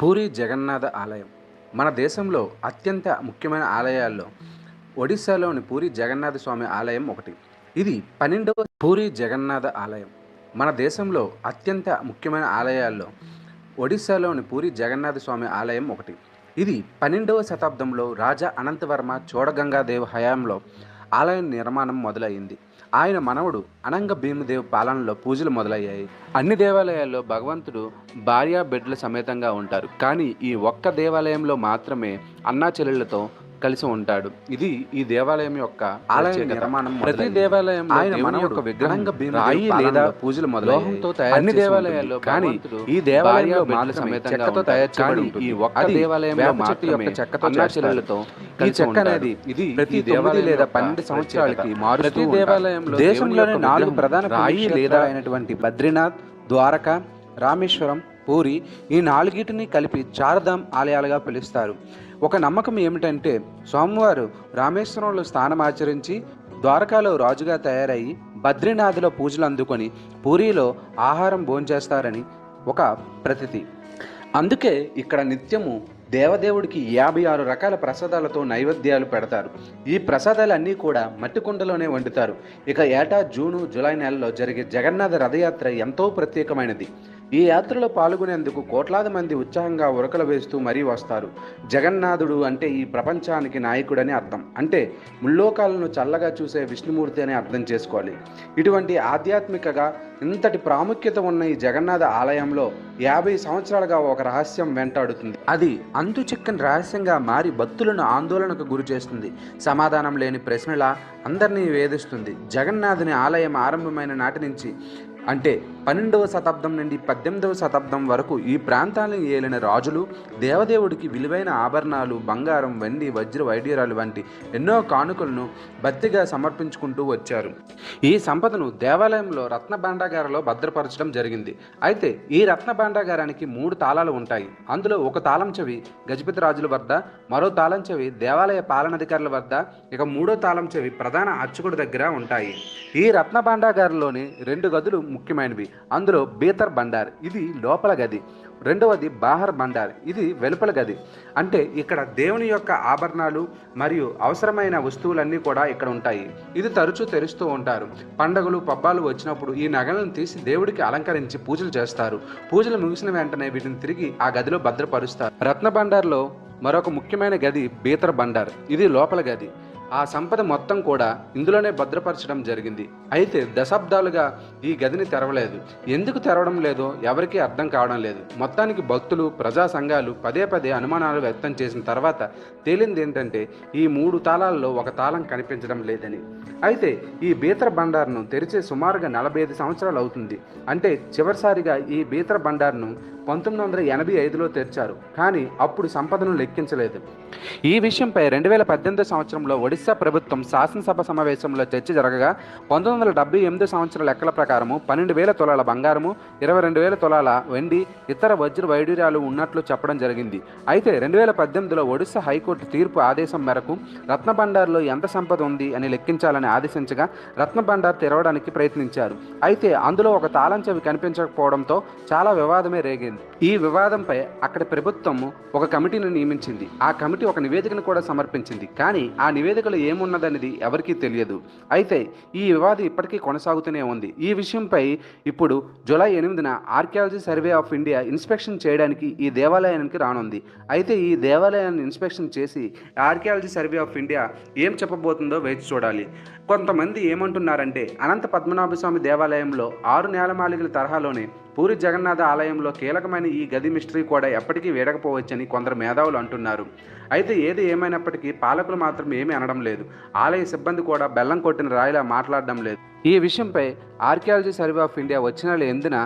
పూరి జగన్నాథ ఆలయం. మన దేశంలో అత్యంత ముఖ్యమైన ఆలయాల్లో ఒడిశాలోని పూరి జగన్నాథ స్వామి ఆలయం ఒకటి. ఇది పన్నెండవ పూరి జగన్నాథ ఆలయం. మన దేశంలో అత్యంత ముఖ్యమైన ఆలయాల్లో ఒడిశాలోని పూరి జగన్నాథ స్వామి ఆలయం ఒకటి. ఇది పన్నెండవ శతాబ్దంలో రాజా అనంతవర్మ చోడగంగాదేవ్ హయాంలో ఆలయం నిర్మాణం మొదలైంది. ఆయన మనవడు అనంగ భీమదేవ్ పాలనలో పూజలు మొదలయ్యాయి. అన్ని దేవాలయాల్లో భగవంతుడు భార్య బిడ్డల సమేతంగా ఉంటారు. కానీ ఈ ఒక్క దేవాలయంలో మాత్రమే అన్నా చెల్లెళ్ళతో కలిసి ఉంటాడు ఇది ఈ దేవాలయం యొక్క ఆలయ. నిర్మాణం ప్రతి. దేవాలయంలో ఆయన మనవడు యొక్క విగ్రహం అనంగ భీమదేవ్ రాయి పాలనలో లేదా పూజలు లోహంతో తయారు దేవాలయాల్లో. కానీ ఈ దేవాలయంలో సమేతంగా చెక్కతో. తయారు ఉంటుంది. ఈ ఒక్క వేప చెట్టు యొక్క చెక్కతో ఈ చెక్క. అనేది ఇది ప్రతి దేవాలయం లేదా పన్నెండు సంవత్సరాలకి. మారుస్తూ ప్రతి. దేవాలయంలో దేశంలోని నాలుగు ప్రధాన రాయి లేదా అయినటువంటి బద్రీనాథ్ ద్వారక రామేశ్వరం పూరి ఈ నాలుగిటిని కలిపి చారధామ్ ఆలయాలుగా పిలుస్తారు. ఒక నమ్మకం ఏమిటంటే స్వామివారు రామేశ్వరంలో స్థానం ఆచరించి ద్వారకాలో రాజుగా తయారయ్యి బద్రీనాథ్లో పూజలు అందుకొని పూరిలో ఆహారం భోంచేస్తారని ఒక ప్రతితి. అందుకే ఇక్కడ నిత్యము దేవదేవుడికి యాభై ఆరు రకాల ప్రసాదాలతో నైవేద్యాలు పెడతారు. ఈ ప్రసాదాలన్నీ కూడా మట్టి కుండలోనే వండుతారు. ఇక ఏటా జూను జూలై నెలలో జరిగే జగన్నాథ రథయాత్ర ఎంతో ప్రత్యేకమైనది. ఈ యాత్రలో పాల్గొనేందుకు కోట్లాది మంది ఉత్సాహంగా ఉరకలు వేస్తూ మరీ వస్తారు. జగన్నాథుడు అంటే ఈ ప్రపంచానికి నాయకుడని అర్థం. అంటే ముల్లోకాలను చల్లగా చూసే విష్ణుమూర్తి అని అర్థం చేసుకోవాలి. ఇటువంటి ఆధ్యాత్మికగా ఇంతటి ప్రాముఖ్యత ఉన్న ఈ జగన్నాథ ఆలయంలో యాభై సంవత్సరాలుగా ఒక రహస్యం వెంటాడుతుంది. అది అంతు చిక్కని రహస్యంగా మారి భక్తులను ఆందోళనకు గురి చేస్తుంది. సమాధానం లేని ప్రశ్నల అందరినీ వేధిస్తుంది. జగన్నాథుని ఆలయం ఆరంభమైన నాటి నుంచి అంటే పన్నెండవ శతాబ్దం నుండి పద్దెనిమిదవ శతాబ్దం వరకు ఈ ప్రాంతాలను ఏలిన రాజులు దేవదేవుడికి విలువైన ఆభరణాలు బంగారం వెండి వజ్ర వైడ్యరాలు వంటి ఎన్నో కానుకలను భర్తీగా సమర్పించుకుంటూ వచ్చారు. ఈ సంపదను దేవాలయంలో రత్న భాండాగారలో భద్రపరచడం జరిగింది. అయితే ఈ రత్న భాండాగారానికి మూడు తాళాలు ఉంటాయి. అందులో ఒక తాళం చెవి గజపతి రాజుల వద్ద మరో తాళం చెవి దేవాలయ పాలనాధికారుల వద్ద ఇక మూడో తాళం చెవి ప్రధాన అర్చకుడి దగ్గర ఉంటాయి. ఈ రత్న భాండాగారంలోని రెండు గదులు ముఖ్యమైనవి. అందులో బీతర్ బండార్ ఇది లోపల గది. రెండవది బాహర్ బండార్ ఇది వెలుపల గది. అంటే ఇక్కడ దేవుని యొక్క ఆభరణాలు మరియు అవసరమైన వస్తువులన్నీ కూడా ఇక్కడ ఉంటాయి. ఇది తరచూ తెరుస్తూ ఉంటారు. పండగలు పబ్బాలు వచ్చినప్పుడు ఈ నగలను తీసి దేవుడికి అలంకరించి పూజలు చేస్తారు. పూజలు ముగిసిన వెంటనే వీటిని తిరిగి ఆ గదిలో భద్రపరుస్తారు. రత్న బండార్లో మరొక ముఖ్యమైన గది బీతర్ బండార్ ఇది లోపల గది. ఆ సంపద మొత్తం కూడా ఇందులోనే భద్రపరచడం జరిగింది. అయితే దశాబ్దాలుగా ఈ గదిని తెరవలేదు. ఎందుకు తెరవడం లేదో ఎవరికీ అర్థం కావడం లేదు. మొత్తానికి భక్తులు ప్రజా సంఘాలు పదే పదే అనుమానాలు వ్యక్తం చేసిన తర్వాత తేలింది ఏంటంటే ఈ మూడు తాళాల్లో ఒక తాళం కనిపించడం లేదని. అయితే ఈ బీతర బండార్ను తెరిచే సుమారుగా నలభై ఐదు సంవత్సరాలు అవుతుంది. అంటే చివరిసారిగా ఈ బీతర బండార్ను పంతొమ్మిది వందల ఎనభై ఐదులో తెరిచారు. కానీ అప్పుడు సంపదను లెక్కించలేదు. ఈ విషయంపై రెండు వేల పద్దెనిమిది సంవత్సరంలో ఒడిశా ప్రభుత్వం శాసనసభ సమావేశంలో చర్చ జరగగా పంతొమ్మిది వందల డెబ్బై ఎనిమిది సంవత్సరాల లెక్కల ప్రకారము పన్నెండు వేల తులాల బంగారము ఇరవై రెండు వేల తులాల వెండి ఇతర వజ్ర వైడూర్యాలు ఉన్నట్లు చెప్పడం జరిగింది. అయితే రెండు వేల పద్దెనిమిదిలో ఒడిశా హైకోర్టు తీర్పు ఆదేశం మేరకు రత్నభండార్లో ఎంత సంపద ఉంది అని లెక్కించాలని ఆదేశించగా రత్నభండార్ తెరవడానికి ప్రయత్నించారు. అయితే అందులో ఒక తాళం చెవి కనిపించకపోవడంతో చాలా వివాదమే రేగింది. ఈ వివాదంపై అక్కడ ప్రభుత్వం ఒక కమిటీని నియమించింది. ఆ కమిటీ ఒక నివేదికను కూడా సమర్పించింది. కానీ ఆ నివేదికలో ఏమున్నదనేది ఎవరికీ తెలియదు. అయితే ఈ వివాదం ఇప్పటికీ కొనసాగుతూనే ఉంది. ఈ విషయంపై ఇప్పుడు జూలై ఎనిమిదిన archaeology survey of India inspection చేయడానికి ఈ దేవాలయానికి రానుంది. అయితే ఈ దేవాలయాన్ని ఇన్స్పెక్షన్ చేసి ఆర్కియాలజీ సర్వే ఆఫ్ ఇండియా ఏం చెప్పబోతుందో వేచి చూడాలి. కొంతమంది ఏమంటున్నారంటే అనంత పద్మనాభ స్వామి దేవాలయంలో ఆరు నేలమాలికల తరహాలోనే పూరి జగన్నాథ ఆలయంలో కీలకమైన ఈ గది మిస్టరీ కూడా ఎప్పటికీ వేడకపోవచ్చని కొందరు మేధావులు అంటున్నారు. అయితే ఏది ఏమైనప్పటికీ పాలకులు మాత్రం ఏమీ అనడం లేదు. ఆలయ సిబ్బంది కూడా బెల్లం కొట్టిన రాయిలా మాట్లాడడం లేదు. ఈ విషయంపై ఆర్కియాలజీ సర్వే ఆఫ్ ఇండియా వచ్చిన నెల ఎందున